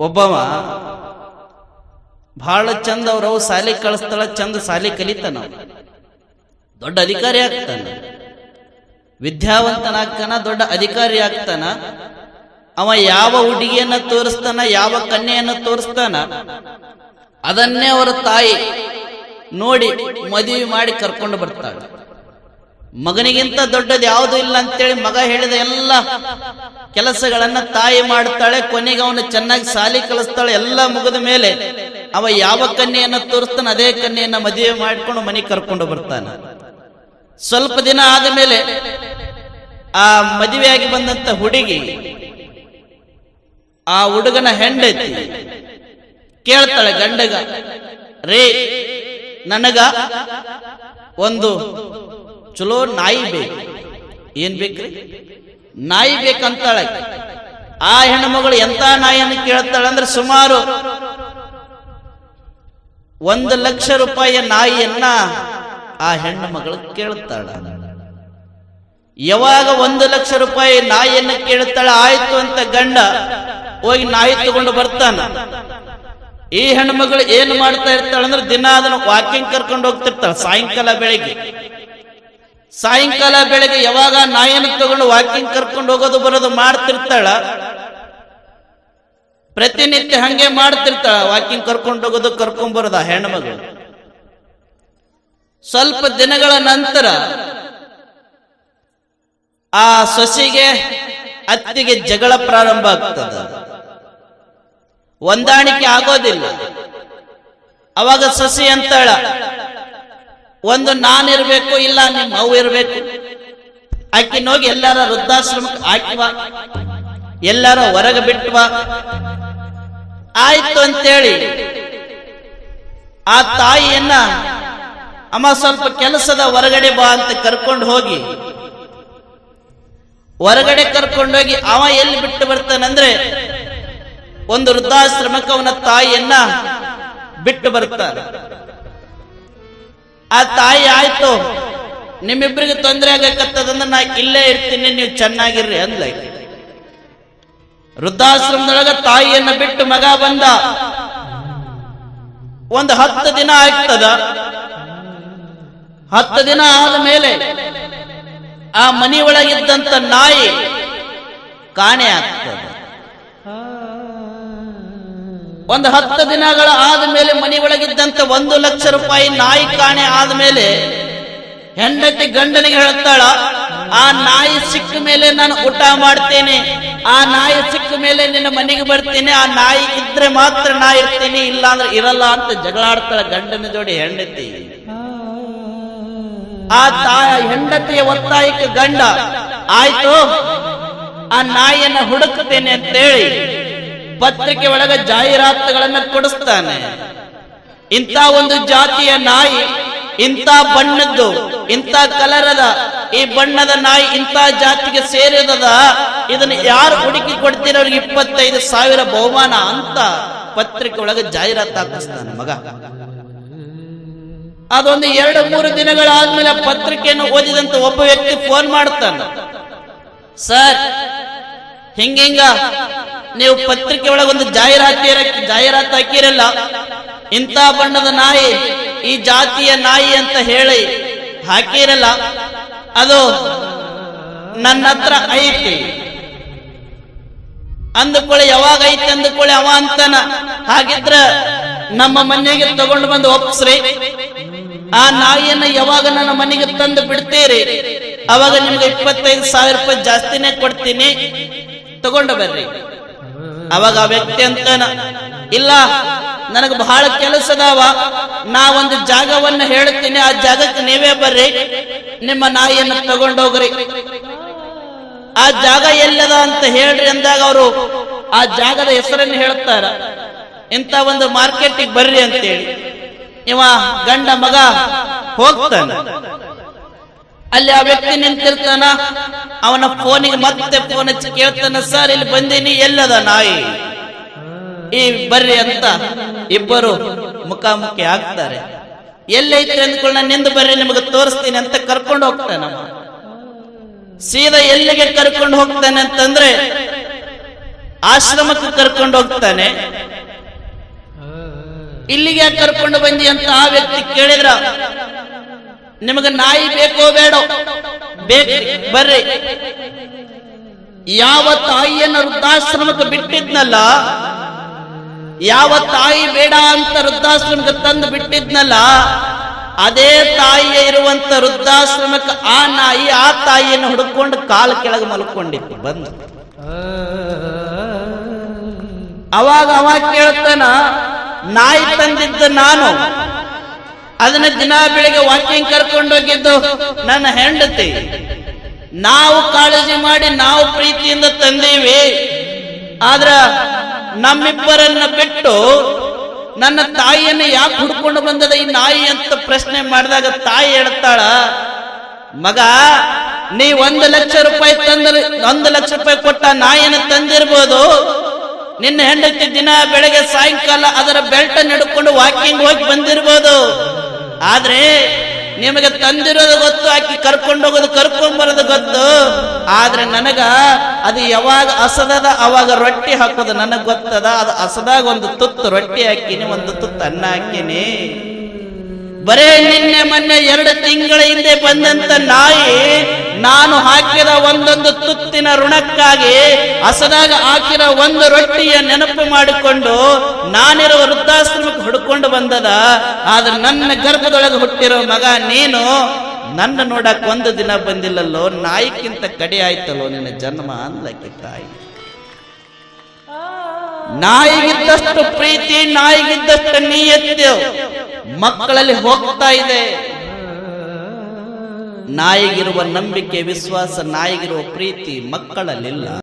ಒಬ್ಬವ ಬಹಳ ಚಂದ ಅವ್ರವ್ ಸಾಲಿ ಕಳಿಸ್ತಾಳ, ಚಂದ ಸಾಲಿ ಕಲಿತಾನ. ದೊಡ್ಡ ಅಧಿಕಾರಿ ಆಗ್ತಾನ. ವಿದ್ಯಾವಂತನಾಗ್ತಾನ, ದೊಡ್ಡ ಅಧಿಕಾರಿ ಆಗ್ತಾನ. ಅವ ಯಾವ ಹುಡುಗಿಯನ್ನ ತೋರಿಸ್ತಾನ, ಯಾವ ಕನ್ಯೆಯನ್ನ ತೋರಿಸ್ತಾನ, ಅದನ್ನೇ ಅವರ ತಾಯಿ ನೋಡಿ ಮದುವೆ ಮಾಡಿ ಕರ್ಕೊಂಡು ಬರ್ತಾಳೆ. ಮಗನಿಗಿಂತ ದೊಡ್ಡದು ಯಾವುದು ಇಲ್ಲ ಅಂತೇಳಿ ಮಗ ಹೇಳಿದ ಎಲ್ಲ ಕೆಲಸಗಳನ್ನ ತಾಯಿ ಮಾಡ್ತಾಳೆ, ಕೊನೆಗೆ ಅವನು ಚೆನ್ನಾಗಿ ಸಾಲಿ ಕಲಿಸ್ತಾಳೆ, ಎಲ್ಲ ಮುಗಿದ ಮೇಲೆ ಅವ ಯಾವ ಕನ್ಯೆಯನ್ನು ತೋರಿಸ್ತಾನೆ ಅದೇ ಕನ್ಯೆಯನ್ನ ಮದುವೆ ಮಾಡಿಕೊಂಡು ಮನೆಗೆ ಕರ್ಕೊಂಡು ಬರ್ತಾನೆ. ಸ್ವಲ್ಪ ದಿನ ಆದ ಮೇಲೆ ಆ ಮದುವೆಯಾಗಿ ಬಂದಂತ ಹುಡುಗಿ ಆ ಹುಡುಗನ ಹೆಂಡತಿ ಕೇಳ್ತಾಳೆ ಗಂಡಗ, ರೇ, ನನಗ ಒಂದು ಚಲೋ ನಾಯಿ ಬೇಕು. ಏನ್ ಬೇಕ್ರಿ? ನಾಯಿ ಬೇಕಂತಾಳೆ. ಆ ಹೆಣ್ಮಗಳು ಎಂತ ನಾಯಿಯನ್ನು ಕೇಳ್ತಾಳೆ ಅಂದ್ರೆ ಸುಮಾರು ಒಂದು ಲಕ್ಷ ರೂಪಾಯಿಯ ನಾಯಿಯನ್ನ ಆ ಹೆಣ್ಣು ಮಗಳು ಯಾವಾಗ ಒಂದು ಲಕ್ಷ ರೂಪಾಯಿ ನಾಯಿಯನ್ನ ಕೇಳ್ತಾಳ, ಆಯ್ತು ಅಂತ ಗಂಡ ಹೋಗಿ ನಾಯಿ ತಗೊಂಡು ಬರ್ತಾನ. ಈ ಹೆಣ್ಮಗಳು ಏನ್ ಮಾಡ್ತಾ ಇರ್ತಾಳೆ ಅಂದ್ರೆ ದಿನ ಅದನ್ನು ವಾಕಿಂಗ್ ಕರ್ಕೊಂಡು ಹೋಗ್ತಿರ್ತಾಳೆ ಸಾಯಂಕಾಲ ಬೆಳಿಗ್ಗೆ. ಸಾಯಂಕಾಲ ಬೆಳಗ್ಗೆ ಯಾವಾಗ ನಾಯನ್ನು ತಗೊಂಡು ವಾಕಿಂಗ್ ಕರ್ಕೊಂಡು ಹೋಗೋದು ಬರೋದು ಮಾಡ್ತಿರ್ತಾಳ? ಪ್ರತಿನಿತ್ಯ ಹಂಗೆ ಮಾಡ್ತಿರ್ತಾಳ ವಾಕಿಂಗ್ ಕರ್ಕೊಂಡು ಹೋಗೋದು, ಕರ್ಕೊಂಡ್ ಬರೋದ ಹೆಣ್ಮಗಳು. ಸ್ವಲ್ಪ ದಿನಗಳ ನಂತರ ಆ ಸೊಸಿಗೆ ಅತ್ತಿಗೆ ಜಗಳ ಪ್ರಾರಂಭ ಆಗ್ತದ. ಹೊಂದಾಣಿಕೆ ಆಗೋದಿಲ್ಲ. ಅವಾಗ ಸಸಿ ಅಂತಾಳ ಒಂದು ನಾನಿರ್ಬೇಕು ಇಲ್ಲ ನಿಮ್ಮ ಅವು ಇರಬೇಕು. ಆಕಿನೋಗಿ ಎಲ್ಲಾರ ವೃದ್ಧಾಶ್ರಮಕ್ಕೆ ಹಾಕಿವ, ಎಲ್ಲಾರ ಹೊರಗೆ ಬಿಟ್ಟುವ ಆಯ್ತು ಅಂತೇಳಿ ಆ ತಾಯಿಯನ್ನ, ಅಮ್ಮ, ಸ್ವಲ್ಪ ಕೆಲಸದ ಹೊರಗಡೆ ಬಾ ಅಂತ ಕರ್ಕೊಂಡು ಹೋಗಿ. ಹೊರಗಡೆ ಕರ್ಕೊಂಡೋಗಿ ಅವ ಎಲ್ಲಿ ಬಿಟ್ಟು ಬರ್ತಾನಂದ್ರೆ, ಒಂದು ವೃದ್ಧಾಶ್ರಮಕ್ಕೆ ಅವನ ತಾಯಿಯನ್ನ ಬಿಟ್ಟು ಬರ್ತಾನೆ. ಆ ತಾಯಿ ಆಯ್ತು ನಿಮ್ಮಿಬ್ಬರಿಗೆ ತೊಂದರೆ ಆಗಕತ್ತದಂದ್ರೆ ನಾ ಇಲ್ಲೇ ಇರ್ತೀನಿ, ನೀವು ಚೆನ್ನಾಗಿರ್ರಿ ಅಂದ್ಲ. ವೃದ್ಧಾಶ್ರಮದೊಳಗ ತಾಯಿಯನ್ನ ಬಿಟ್ಟು ಮಗ ಬಂದ. ಒಂದು ಹತ್ತು ದಿನ ಆಗ್ತದ. ಹತ್ತು ದಿನ ಆದ ಮೇಲೆ ಆ ಮನಿ ಒಳಗಿದ್ದಂತ ನಾಯಿ ಕಾಣೆ ಆಗ್ತದೆ. ಒಂದು ಹತ್ತು ದಿನಗಳ ಆದ್ಮೇಲೆ ಮನಿ ಒಳಗಿದ್ದಂತ ಒಂದು ಲಕ್ಷ ರೂಪಾಯಿ ನಾಯಿ ಕಾಣೆ ಆದ್ಮೇಲೆ ಹೆಂಡತಿ ಗಂಡನಿಗೆ ಹೇಳ್ತಾಳ, ಆ ನಾಯಿ ಸಿಕ್ಕ ಮೇಲೆ ನಾನು ಊಟ ಮಾಡ್ತೇನೆ, ಆ ನಾಯಿ ಸಿಕ್ಕ ಮೇಲೆ ನಿನ್ನ ಮನೆಗೆ ಬರ್ತೇನೆ, ಆ ನಾಯಿ ಇದ್ರೆ ಮಾತ್ರ ನಾ ಇರ್ತೀನಿ ಇಲ್ಲ ಅಂದ್ರೆ ಇರಲ್ಲ ಅಂತ ಜಗಳಾಡ್ತಾಳ ಗಂಡನ ಜೋಡಿ ಹೆಂಡತಿ. ಆ ತಾಯ ಹೆಂಡತಿಯ ಒತ್ತಾಯಕ್ಕೆ ಗಂಡ, ಆಯ್ತು, ಆ ನಾಯಿಯನ್ನ ಹುಡುಕ್ತೇನೆ ಅಂತೇಳಿ ಪತ್ರಿಕೆ ಒಳಗ ಜಾಹೀರಾತುಗಳನ್ನ ಕೊಡಿಸ್ತಾನೆ. ಇಂಥ ಒಂದು ಜಾತಿಯ ನಾಯಿ, ಇಂಥ ಬಣ್ಣದ್ದು, ಇಂಥ ಕಲರದ ಈ ಬಣ್ಣದ ನಾಯಿ ಇಂಥ ಜಾತಿಗೆ ಸೇರಿದದ, ಇದನ್ನ ಯಾರು ಹುಡುಕಿ ಕೊಡ್ತೀರ ಅವ್ರಿಗೆ ಇಪ್ಪತ್ತೈದು ಸಾವಿರ ಬಹುಮಾನ ಅಂತ ಪತ್ರಿಕೆ ಒಳಗೆ ಜಾಹೀರಾತು ಹಾಕಿಸ್ತಾನೆ ಮಗ. ಅದೊಂದು ಎರಡು, ಮೂರು ದಿನಗಳಾದ್ಮೇಲೆ ಪತ್ರಿಕೆಯನ್ನು ಓದಿದಂತ ಒಬ್ಬ ವ್ಯಕ್ತಿ ಫೋನ್ ಮಾಡ್ತಾನೆ. ಸರ್ ಹಿಂಗಿಂಗ ನೀವು ಪತ್ರಿಕೆ ಒಳಗೊಂದು ಜಾಹೀರಾತು ಜಾಹೀರಾತು ಹಾಕಿರಲ್ಲ. ಇಂತ ಬಣ್ಣದ ನಾಯಿ, ಈ ಜಾತಿಯ ನಾಯಿ ಅಂತ ಹೇಳಿ ಹಾಕಿರಲ್ಲ. ಅದು ನನ್ನ ಹತ್ರ ಐತಿ. ಅಂದುಕೊಳ್ಳಿ, ಯಾವಾಗ ಐತಿ ಅಂದುಕೊಳ್ಳಿ ಅವ ಅಂತಾನ. ಹಾಗಿದ್ರ ನಮ್ಮ ಮನೆಗೆ ತಗೊಂಡು ಬಂದು ಒಪ್ಸ್ರಿ. ಆ ನಾಯಿಯನ್ನ ಯಾವಾಗ ನನ್ನ ಮನೆಗೆ ತಂದು ಬಿಡ್ತೀರಿ? ಅವಾಗ ನಿಮ್ಗೆ ಇಪ್ಪತ್ತೈದು ಸಾವಿರ ರೂಪಾಯಿ ಜಾಸ್ತಿನೇ ಕೊಡ್ತೀನಿ. ತಗೊಂಡು ಬರ್ರಿ. ಅವಾಗ ಆ ವ್ಯಕ್ತಿ ಅಂತಾನ, ಇಲ್ಲ, ನನಗೆ ಬಹಳ ಕೆಲಸದವ ನಾ ಒಂದು ಜಾಗವನ್ನ ಹೇಳ್ತೀನಿ, ಆ ಜಾಗಕ್ಕೆ ನೀವೇ ಬರ್ರಿ, ನಿಮ್ಮ ನಾಯಿಯನ್ನು ತಗೊಂಡೋಗ್ರಿ. ಆ ಜಾಗ ಎಲ್ಲದ ಅಂತ ಹೇಳ್ರಿ ಅಂದಾಗ ಅವರು ಆ ಜಾಗದ ಹೆಸರನ್ನು ಹೇಳ್ತಾರ. ಇಂಥ ಒಂದು ಮಾರ್ಕೆಟಿಗೆ ಬರ್ರಿ ಅಂತೇಳಿ. ಇವ ಗಂಡ ಮಗ ಹೋಗ್ತಾನ. ಅಲ್ಲಿ ಆ ವ್ಯಕ್ತಿ ನಿಂತಿರ್ತಾನ. ಅವನ ಫೋನಿಗೆ ಮತ್ತೆ ಫೋನ್ ಹಚ್ಚಿ ಕೇಳ್ತಾನ, ಸರ್, ಇಲ್ಲಿ ಬಂದೀನಿ, ಎಲ್ಲದ ನಾಯಿ? ಈ ಬರ್ರಿ ಅಂತ ಇಬ್ಬರು ಮುಖಾಮುಖಿ ಆಗ್ತಾರೆ. ಎಲ್ಲೈತ್ರಿ ಅಂದ್ಕೊಂಡು ನಾನು ನಿಂದು ಬರ್ರಿ, ನಿಮಗೆ ತೋರಿಸ್ತೀನಿ ಅಂತ ಕರ್ಕೊಂಡು ಹೋಗ್ತಾನೆ ಸೀದಾ ಎಲ್ಲಿಗೆ ಕರ್ಕೊಂಡು ಹೋಗ್ತಾನೆ ಅಂತಂದ್ರೆ ಆಶ್ರಮಕ್ಕೆ ಕರ್ಕೊಂಡು ಹೋಗ್ತಾನೆ. ಇಲ್ಲಿಗೆ ಕರ್ಕೊಂಡು ಬಂದಿ ಅಂತ ಆ ವ್ಯಕ್ತಿ ಕೇಳಿದ್ರ ನಿಮಗೆ ನಾಯಿ ಬೇಕೋ ಬೇಡ? ಬೇಕು ಬರ್ರಿ. ಯಾವ ತಾಯಿಯನ್ನು ವೃದ್ಧಾಶ್ರಮಕ್ಕೆ ಬಿಟ್ಟಿದ್ನಲ್ಲ, ಯಾವ ತಾಯಿ ಬೇಡ ಅಂತ ವೃದ್ಧಾಶ್ರಮಕ್ಕೆ ತಂದು ಬಿಟ್ಟಿದ್ನಲ್ಲ, ಅದೇ ತಾಯಿಯ ಇರುವಂತ ವೃದ್ಧಾಶ್ರಮಕ್ಕೆ ಆ ನಾಯಿ, ಆ ತಾಯಿಯನ್ನು ಹುಡುಕೊಂಡು ಕಾಲು ಕೆಳಗೆ ಮಲ್ಕೊಂಡಿತ್ತು, ಬಂದು. ಅವಾಗ ಅವಾಗ ಕೇಳ್ತಾನ, ನಾಯಿ ತಂದಿದ್ದ ನಾನು ಅದನ್ನ ದಿನ ಬೆಳಿಗ್ಗೆ ವಾಕಿಂಗ್ ಕರ್ಕೊಂಡು ಹೋಗಿದ್ದು ನನ್ನ ಹೆಂಡತಿ. ನಾವು ಕಾಳಜಿ ಮಾಡಿ ನಾವು ಪ್ರೀತಿಯಿಂದ ತಂದೀವಿ. ಆದ್ರ ನಮ್ಮಿಬ್ಬರನ್ನ ಬಿಟ್ಟು ನನ್ನ ತಾಯಿಯನ್ನು ಯಾಕೆ ಹುಡ್ಕೊಂಡು ಬಂದದ ಈ ನಾಯಿ ಅಂತ ಪ್ರಶ್ನೆ ಮಾಡಿದಾಗ ತಾಯಿ ಹೇಳ್ತಾಳ, ಮಗ, ನೀ ಒಂದು ಲಕ್ಷ ರೂಪಾಯಿ ತಂದ ಒಂದು ಲಕ್ಷ ರೂಪಾಯಿ ಕೊಟ್ಟ ನಾಯಿನ ತಂದಿರ್ಬೋದು. ನಿನ್ನ ಹೆಂಡತಿ ದಿನ ಬೆಳಗ್ಗೆ ಸಾಯಂಕಾಲ ಅದರ ಬೆಲ್ಟ್ ನಡ್ಕೊಂಡು ವಾಕಿಂಗ್ ಹೋಗಿ ಬಂದಿರ್ಬೋದು. ಆದ್ರೆ ನಿಮಗೆ ತಂದಿರೋದು ಗೊತ್ತು, ಆಕಿ ಕರ್ಕೊಂಡು ಹೋಗೋದು ಕರ್ಕೊಂಡ್ ಬರೋದು ಗೊತ್ತು. ಆದ್ರೆ ನನಗ ಅದು ಯಾವಾಗ ಹಸದದ ಅವಾಗ ರೊಟ್ಟಿ ಹಾಕೋದು ನನಗ್ ಗೊತ್ತದ. ಅದು ಅಸದಾಗ ಒಂದು ತುತ್ತು ರೊಟ್ಟಿ ಹಾಕಿನಿ, ಒಂದು ತುತ್ತು ಅನ್ನ ಹಾಕಿನಿ. ಬರೇ ನಿನ್ನೆ ಮೊನ್ನೆ ಎರಡು ತಿಂಗಳ ಹಿಂದೆ ಬಂದಂತ ನಾಯಿ ನಾನು ಹಾಕಿದ ಒಂದೊಂದು ತುತ್ತಿನ ಋಣಕ್ಕಾಗಿ ಹಸದಾಗ ಹಾಕಿದ ಒಂದು ರೊಟ್ಟಿಯ ನೆನಪು ಮಾಡಿಕೊಂಡು ನಾನಿರುವ ವೃದ್ಧಾಶ್ರಮಕ್ಕೆ ಹುಡ್ಕೊಂಡು ಬಂದದ. ಆದ್ರೆ ನನ್ನ ಗರ್ಭದೊಳಗೆ ಹುಟ್ಟಿರೋ ಮಗ ನೀನು ನನ್ನ ನೋಡಕ್ ಒಂದು ದಿನ ಬಂದಿಲ್ಲಲ್ಲೋ, ನಾಯಿಕ್ಕಿಂತ ಕಡಿ ಆಯ್ತಲ್ಲೋ ನಿನ್ನ ಜನ್ಮ ಅಂದ್ಲಕ್ಕೆ ತಾಯಿ. ನಾಯಿಗಿದ್ದಷ್ಟು ಪ್ರೀತಿ, ನಾಯಿಗಿದ್ದಷ್ಟು ನೀಯತ್ತು ಮಕ್ಕಳಲ್ಲಿ ಹೋಗ್ತಾ ಇದೆ. ನಾಯಿಗಿರುವ ನಂಬಿಕೆ ವಿಶ್ವಾಸ ನಾಯಿಗಿರುವ ಪ್ರೀತಿ ಮಕ್ಕಳಲ್ಲಿಲ್ಲ.